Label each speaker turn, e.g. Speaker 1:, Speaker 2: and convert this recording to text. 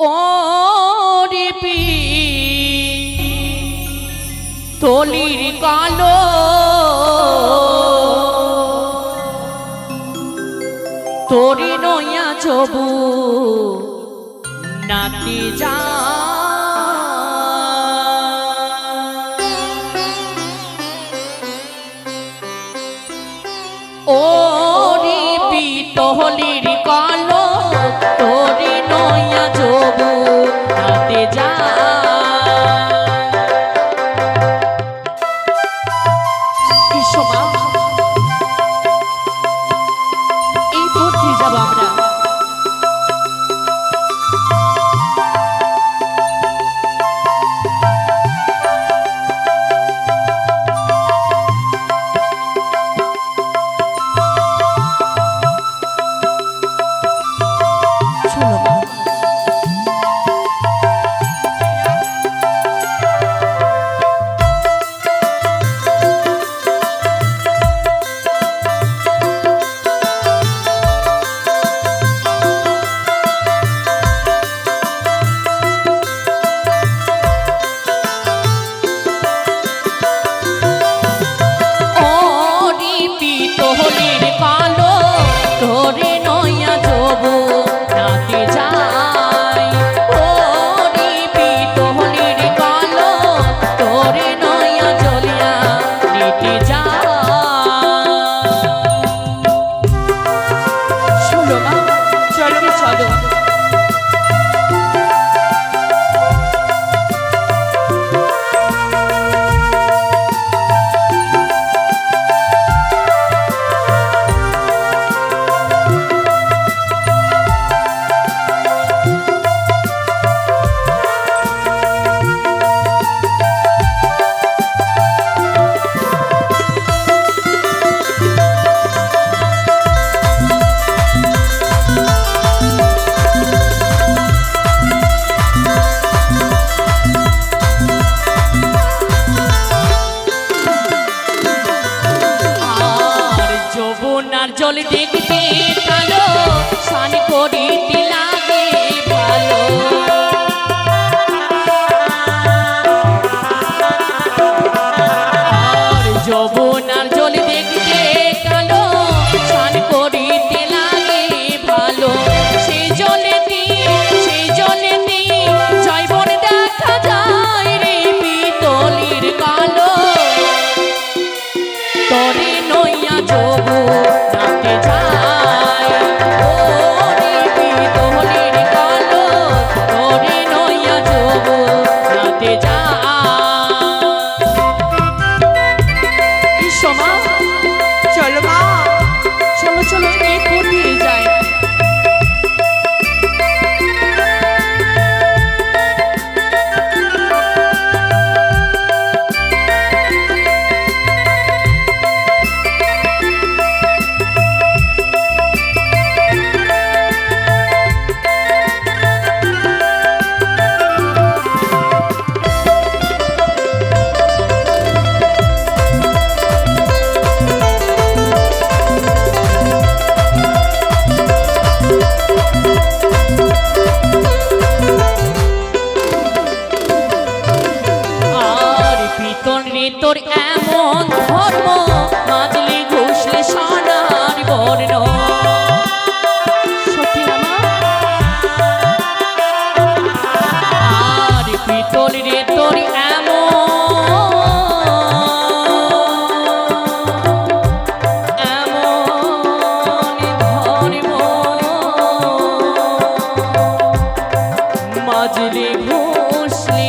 Speaker 1: ওরিপি তলির কালো। তোরি নয়া চবু নাতি যা অঞ্চল দেখতে কালো স্নান করিতে জলে তোর এমন ধর্ম মাদলি ঘুষলে সোনার বর্ণ। আর পিতল রে তোর মাঝলি ঘুষলি